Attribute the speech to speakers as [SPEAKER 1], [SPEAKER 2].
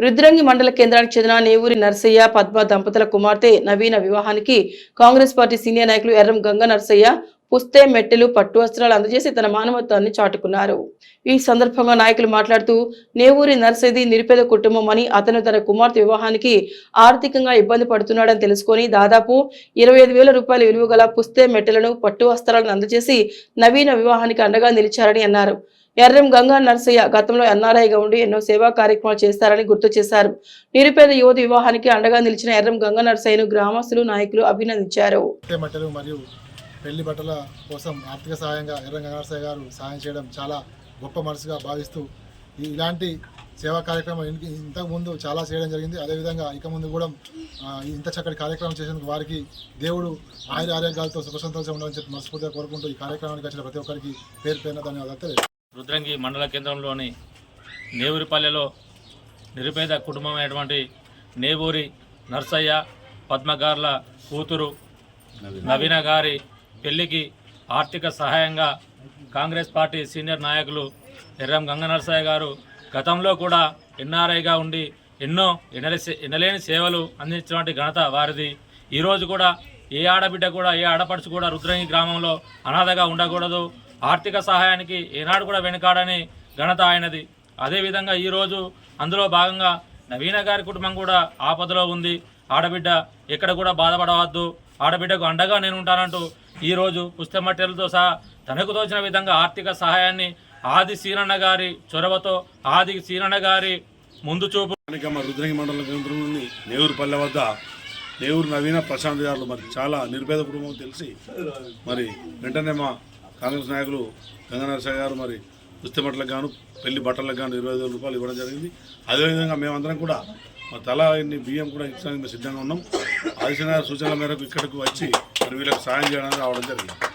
[SPEAKER 1] రుద్రంగి మండల కేంద్రానికి చెందిన నేవూరి నర్సయ్య పద్మ దంపతుల కుమార్తె నవీన వివాహానికి కాంగ్రెస్ పార్టీ సీనియర్ నాయకులు ఎర్రం గంగ నర్సయ్య పుస్తే మెట్టెలు పట్టు వస్త్రాలు అందజేసి తన మానవత్వాన్ని చాటుకున్నారు. ఈ సందర్భంగా నాయకులు మాట్లాడుతూ నేవూరి నర్సది నిరుపేద కుటుంబం అని అతను తన కుమార్తె వివాహానికి ఆర్థికంగా ఇబ్బంది పడుతున్నాడని తెలుసుకొని దాదాపు ఇరవై ఐదు వేల రూపాయల విలువ గల పుస్తే మెట్టెలను పట్టు వస్త్రాలను అందజేసి నవీన వివాహానికి అండగా నిలిచారని అన్నారు. ఎర్రం గంగా నర్సయ్య గతంలో ఎన్ఆర్ఐగా ఉండి ఎన్నో సేవా కార్యక్రమాలు చేస్తారని గుర్తు చేశారు. నిరుపేద యువతి వివాహానికి అండగా నిలిచిన ఎర్రం గంగా నర్సయ్యను గ్రామస్తులు నాయకులు అభినందించారు.
[SPEAKER 2] మరియు పెళ్ళి బట్టల కోసం ఆర్థిక సహాయంగా ఎర్ర గంగారసాయి గారు సహాయం చేయడం చాలా గొప్ప మనసుగా భావిస్తూ ఇలాంటి సేవా కార్యక్రమం ఇంతకుముందు ఇంతకు ముందు చాలా చేయడం జరిగింది. అదేవిధంగా ఇక ముందు కూడా ఇంత చక్కటి కార్యక్రమం చేసేందుకు వారికి దేవుడు ఆయుర ఆరోగ్యాలతో సుఖ సంతోషం ఉండాలని చెప్పి మనస్ఫూర్తిగా కోరుకుంటూ ఈ కార్యక్రమానికి వచ్చిన ప్రతి ఒక్కరికి పేరు పేరున ధన్యవాదాలు
[SPEAKER 3] రుద్రంగి మండల కేంద్రంలోని నేవూరిపల్లెలో నిరుపేద కుటుంబమైనటువంటి నేవూరి నర్సయ్య పద్మగార్ల కూతురు నవీన గారి పెళ్ళికి ఆర్థిక సహాయంగా కాంగ్రెస్ పార్టీ సీనియర్ నాయకులు ఎర్రం గంగ గారు గతంలో కూడా ఎన్ఆర్ఐగా ఉండి ఎన్నో ఎనలే ఎనలేని సేవలు అందించినటువంటి ఘనత వారిది. ఈరోజు కూడా ఏ ఆడబిడ్డ కూడా ఏ ఆడపడుచు కూడా రుద్రంగి గ్రామంలో అనాథగా ఉండకూడదు. ఆర్థిక సహాయానికి ఏనాడు కూడా వెనుకాడని ఘనత ఆయనది. అదేవిధంగా ఈరోజు అందులో భాగంగా నవీన గారి కుటుంబం కూడా ఆపదలో ఉంది. ఆడబిడ్డ ఎక్కడ కూడా బాధపడవద్దు. ఆడబిడ్డకు అండగా నేను ఉంటానంటూ ఈరోజు పుస్తమట్టెలతో సహా తనకు తోచిన విధంగా ఆర్థిక సహాయాన్ని ఆది సీనన్న గారి చొరవతో ఆది సీనన్న గారి ముందు చూపు
[SPEAKER 4] స్థానిక రుద్రంగి మండలం కేంద్రంలోని నేవూరుపల్లె వద్ద నేవూరు నవీన ప్రశాంత్ గారు మరి చాలా నిరుపేద కుటుంబం తెలిసి మరి వెంటనే మా కాంగ్రెస్ నాయకులు గంగనరసయ్య గారు మరి పుస్తమట్లకు గాను పెళ్ళి బట్టలకు గాను ఇరవై రూపాయలు ఇవ్వడం జరిగింది. అదేవిధంగా మేమందరం కూడా మా తల ఇన్ని బియ్యం కూడా ఇచ్చడానికి సిద్ధంగా ఉన్నాం. ఆదిశన సూచనల మేరకు ఇక్కడికి వచ్చి మరి వీళ్ళకి సాయం చేయడానికి రావడం జరిగింది.